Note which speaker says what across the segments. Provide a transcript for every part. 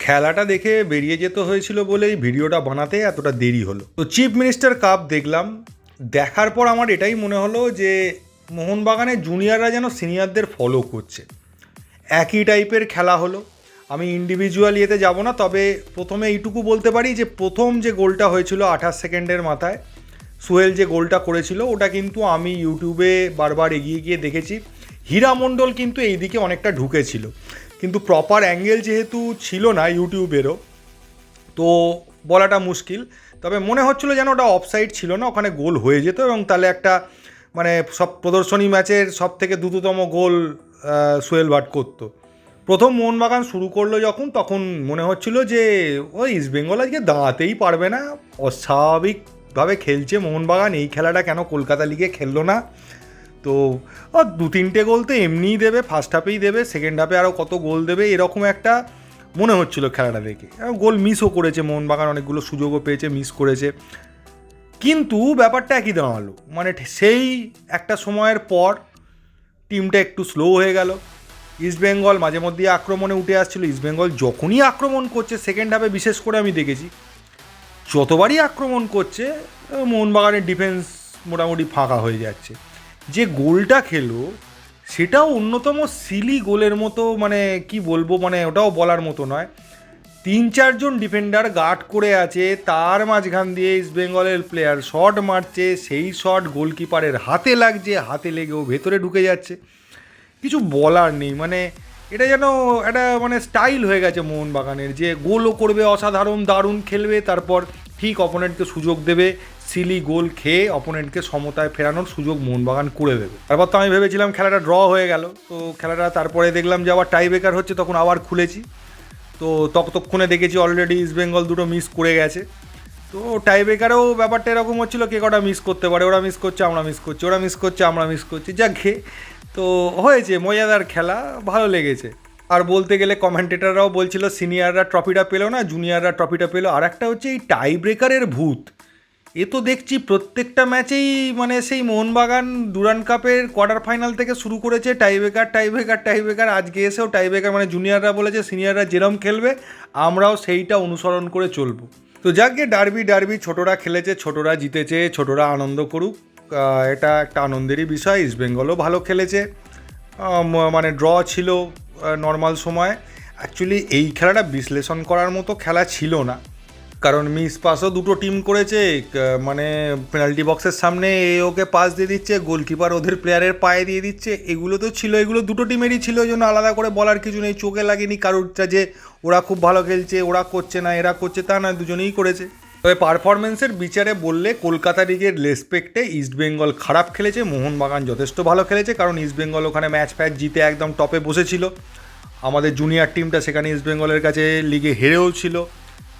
Speaker 1: খেলাটা দেখে বেরিয়ে যেতে হয়েছিল বলেই ভিডিওটা বানাতে এতটা দেরি হলো। তো চিফ মিনিস্টার কাপ দেখলাম। দেখার পর আমার এটাই মনে হলো যে মোহনবাগানের জুনিয়ররা যেন সিনিয়রদের ফলো করছে। একই টাইপের খেলা হলো। আমি ইন্ডিভিজুয়াল ইয়েতে যাব না, তবে প্রথমে এইটুকু বলতে পারি যে, প্রথম যে গোলটা হয়েছিল আঠাশ সেকেন্ডের মাথায়, সোহেল যে গোলটা করেছিল, ওটা কিন্তু আমি ইউটিউবে বারবার এগিয়ে গিয়ে দেখেছি। হীরা মণ্ডল কিন্তু এইদিকে অনেকটা ঢুকেছিল। কিন্তু প্রপার অ্যাঙ্গেল যেহেতু ছিল না ইউটিউবেরও, তো বলাটা মুশকিল। তবে মনে হচ্ছিল যেন ওটা অফসাইড ছিল না, ওখানে গোল হয়ে যেত এবং তাহলে একটা মানে সব প্রদর্শনী ম্যাচের সব থেকে দ্রুততম গোল সোহেল ভাট করতো। প্রথম মোহনবাগান শুরু করল যখন, তখন মনে হচ্ছিল যে, ওই ইস্টবেঙ্গল আজকে দাঁড়াতেই পারবে না। অস্বাভাবিকভাবে খেলছে মোহনবাগান, এই খেলাটা কেন কলকাতা লিগে খেললো না? তো দু তিনটে গোল তো এমনিই দেবে ফার্স্ট হাফেই দেবে সেকেন্ড হাফে আরও কত গোল দেবে, এরকম একটা মনে হচ্ছিল খেলাটা দেখে। গোল মিসও করেছে মোহনবাগান, অনেকগুলো সুযোগও পেয়েছে মিস করেছে। কিন্তু ব্যাপারটা একই দাঁড়াল। মানে সেই একটা সময়ের পর টিমটা একটু স্লো হয়ে গেল। ইস্টবেঙ্গল মাঝে মধ্যে আক্রমণে উঠে আসছিল। ইস্টবেঙ্গল যখনই আক্রমণ করছে সেকেন্ড হাফে বিশেষ করে আমি দেখেছি, যতবারই আক্রমণ করছে মোহনবাগানের ডিফেন্স মোটামুটি ফাঁকা হয়ে যাচ্ছে। যে গোলটা খেলো, সেটাও অন্যতম সিলি গোলের মতো মানে কি বলব মানে ওটাও বলার মতো নয়। তিন চারজন ডিফেন্ডার গার্ড করে আছে, তার মাঝখান দিয়ে ইস্ট বেঙ্গলের প্লেয়ার শট মারছে, সেই শট গোলকিপারের হাতে লাগছে, হাতে লেগেও ভেতরে ঢুকে যাচ্ছে। কিছু বলার নেই মানে এটা যেন একটা মানে স্টাইল হয়ে গেছে মোহনবাগানের, যে গোলও করবে, অসাধারণ, দারুণ খেলবে, তারপর ঠিক অপোনেন্টকে সুযোগ দেবে সিলি গোল খেয়ে অপোনেন্টকে সমতায় ফেরানোর সুযোগ মোহনবাগান করে দেবে। তারপর তো আমি ভেবেছিলাম খেলাটা ড্র হয়ে গেল। তো খেলাটা তারপরে দেখলাম যে আবার টাই ব্রেকার হচ্ছে, তখন আবার খুলেছি। তো ততক্ষণে দেখেছি অলরেডি ইস্ট বেঙ্গল দুটো মিস করে গেছে। তো টাই ব্রেকারেও ব্যাপারটা এরকম হচ্ছিল কে কটা মিস করতে পারে, ওরা মিস করছে, আমরা মিস করছি, ওরা মিস করছে, আমরা মিস করছি। যা ঘে তো হয়েছে, মজাদার খেলা, ভালো লেগেছে। আর বলতে গেলে কমেন্টেটাররাও বলছিল সিনিয়ররা ট্রফিটা পেল না জুনিয়ররা ট্রফিটা পেল। আর একটা হচ্ছে এই টাই ব্রেকারের ভূত। এ তো দেখছি প্রত্যেকটা ম্যাচেই মানে সেই মোহনবাগান ডুরান কাপের কোয়ার্টার ফাইনাল থেকে শুরু করেছে, টাইব্রেকার টাইব্রেকার টাইব্রেকার, আজকে এসেও টাইব্রেকার মানে জুনিয়ররা বলেছে, সিনিয়ররা যেরম খেলবে, আমরাও সেইটা অনুসরণ করে চলবো। তো যাকে ডার্বি ডার্বি, ছোটরা খেলেছে, ছোটরা জিতেছে, ছোটরা আনন্দ করুক। এটা একটা আনন্দেরই বিষয় ইস্টবেঙ্গলও ভালো খেলেছে। মানে ড্র ছিল নর্মাল সময়। অ্যাকচুয়ালি এই খেলাটা বিশ্লেষণ করার মতো খেলা ছিল না। কারণ মিস পাসও দুটো টিম করেছে মানে পেনাল্টি বক্সের সামনে এ ওকে পাস দিয়ে দিচ্ছে, গোলকিপার ওদের প্লেয়ারের পায়ে দিয়ে দিচ্ছে, এগুলো তো ছিল, এগুলো দুটো টিমেরই ছিল, ওই জন্য আলাদা করে বলার কিছু নেই, চোখে লাগেনি কারোরটা যে ওরা খুব ভালো খেলছে, ওরা করছে না, এরা করছে, তা না, দুজনেই করেছে। তবে পারফরমেন্সের বিচারে বললে কলকাতা লিগের রেসপেক্টে ইস্টবেঙ্গল খারাপ খেলেছে, মোহনবাগান যথেষ্ট ভালো খেলেছে, কারণ ইস্টবেঙ্গল ওখানে ম্যাচ ফ্যাচ জিতে একদম টপে বসেছিল। আমাদের জুনিয়র টিমটা সেখানে ইস্টবেঙ্গলের কাছে লিগে হেরেও ছিল।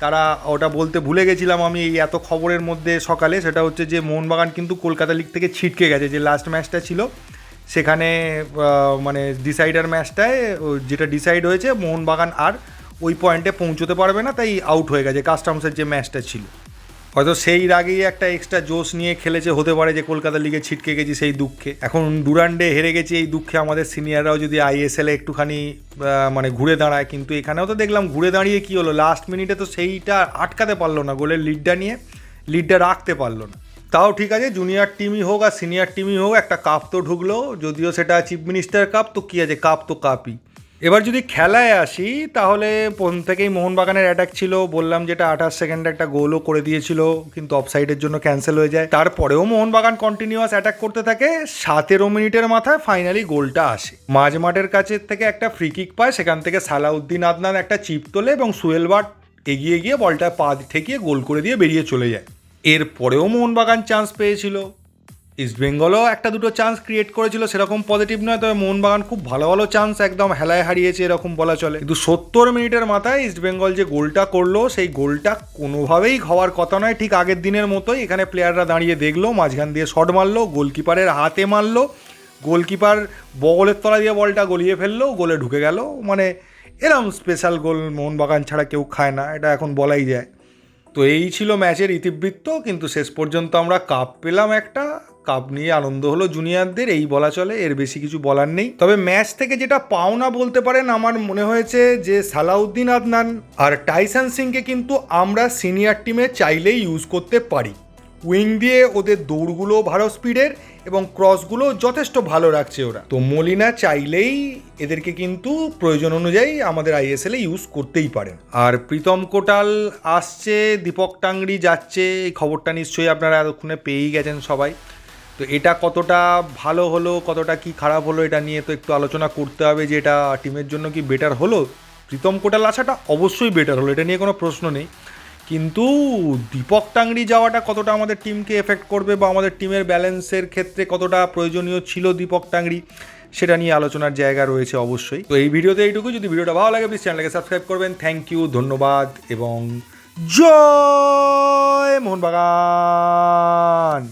Speaker 1: তারা ওটা বলতে ভুলে গেছিলাম আমি এই এত খবরের মধ্যে সকালে, সেটা হচ্ছে যে মোহনবাগান কিন্তু কলকাতা লিগ থেকে ছিটকে গেছে। যে লাস্ট ম্যাচটা ছিল, সেখানে মানে ডিসাইডার ম্যাচটায় যেটা ডিসাইড হয়েছে, মোহনবাগান আর ওই পয়েন্টে পৌঁছতে পারবে না, তাই আউট হয়ে গেছে কাস্টমসের যে ম্যাচটা ছিল। হয়তো সেই রাগেই একটা এক্সট্রা জোশ নিয়ে খেলেছে, হতে পারে যে কলকাতা লিগে ছিটকে গেছি সেই দুঃখে। এখন ডুরান্ডে হেরে গেছি এই দুঃখে আমাদের সিনিয়ররাও যদি আইএসএলে একটুখানি মানে ঘুরে দাঁড়ায়, কিন্তু এখানেও তো দেখলাম ঘুরে দাঁড়িয়ে কি হলো? লাস্ট মিনিটে তো সেইটা আটকাতে পারল না গোলের লিডটা নিয়ে লিডটা রাখতে পারল না। তাও ঠিক আছে জুনিয়র টিমই হোক আর সিনিয়র টিমই হোক, একটা কাপ তো ঢুকলো, যদিও সেটা চিফ মিনিস্টার কাপ তো কী আছে? কাপ তো কাপই এবার যদি খেলায় আসি, তাহলে প্রথম থেকেই মোহনবাগানের অ্যাটাক ছিল। বললাম যেটা আঠাশ সেকেন্ডে একটা গোলও করে দিয়েছিল, কিন্তু অফসাইডের জন্য ক্যান্সেল হয়ে যায়। তারপরেও মোহনবাগান কন্টিনিউয়াস অ্যাটাক করতে থাকে। সতেরো মিনিটের মাথায় ফাইনালি গোলটা আসে। মাঝ মাঠের কাছে থেকে একটা ফ্রি কিক পায়, সেখান থেকে সালাউদ্দিন আদনান একটা চিপ তোলে এবং সুয়েল বাট এগিয়ে গিয়ে বলটা পা ঠেকিয়ে গোল করে দিয়ে বেরিয়ে চলে যায়। এরপরেও মোহনবাগান চান্স পেয়েছিল। ইস্টবেঙ্গলও একটা দুটো চান্স ক্রিয়েট করেছিল, সেরকম পজিটিভ নয়, তবে মোহনবাগান খুব ভালো ভালো চান্স একদম হেলায় হারিয়েছে, এরকম বলা চলে। কিন্তু সত্তর মিনিটের মাথায় ইস্টবেঙ্গল যে গোলটা করল, সেই গোলটা কোনোভাবেই হওয়ার কথা নয়, ঠিক আগের দিনের মতোই এখানে প্লেয়াররা দাঁড়িয়ে দেখল, মাঝখান দিয়ে শট মারলো গোলকিপারের হাতে মারলো গোলকিপার বগলের তলা দিয়ে বলটা গলিয়ে ফেলল, গোলে ঢুকে গেল মানে এরম স্পেশাল গোল মোহনবাগান ছাড়া কেউ খায় না, এটা এখন বলাই যায়। তো এই ছিল ম্যাচের ইতিবৃত্ত, কিন্তু শেষ পর্যন্ত আমরা কাপ পেলাম একটা কাপ নিয়ে আনন্দ হলো জুনিয়রদের এই বলা চলে, এর বেশি কিছু বলার নেই। তবে ম্যাচ থেকে যেটা পাওনা বলতে পারেন, আমার মনে হয়েছে যে সালাউদ্দিন আদনান আর টাইসান সিংকে কিন্তু আমরা সিনিয়র টিমে চাইলেই ইউজ করতে পারি। উইং দিয়ে ওদের দৌড়গুলো ভালো স্পিডের এবং ক্রসগুলো যথেষ্ট ভালো রাখছে ওরা। তো মলিনা চাইলেই এদেরকে কিন্তু প্রয়োজন অনুযায়ী আমাদের আইএসএল ইউজ করতেই পারেন আর প্রীতম কোটাল আসছে, দীপক টাংরি যাচ্ছে, এই খবরটা নিশ্চয়ই আপনারা এতক্ষণে পেয়েই গেছেন সবাই। তো এটা কতটা ভালো হলো, কতটা কি খারাপ হলো, এটা নিয়ে তো একটু আলোচনা করতে হবে যে এটা টিমের জন্য কি বেটার হলো। প্রীতম কোটাল আসাটা অবশ্যই বেটার হলো, এটা নিয়ে কোনো প্রশ্ন নেই। কিন্তু দীপক টাংরি যাওয়াটা কতটা আমাদের টিমকে এফেক্ট করবে বা আমাদের টিমের ব্যালেন্সের ক্ষেত্রে কতটা প্রয়োজনীয় ছিল দীপক টাংরি, সেটা নিয়ে আলোচনার জায়গা রয়েছে অবশ্যই। তো এই ভিডিওতে এইটুকু। যদি ভিডিওটা ভালো লাগে প্লিজ চ্যানেলকে সাবস্ক্রাইব করবেন। থ্যাংক ইউ ধন্যবাদ এবং জয় মোহনবাগান!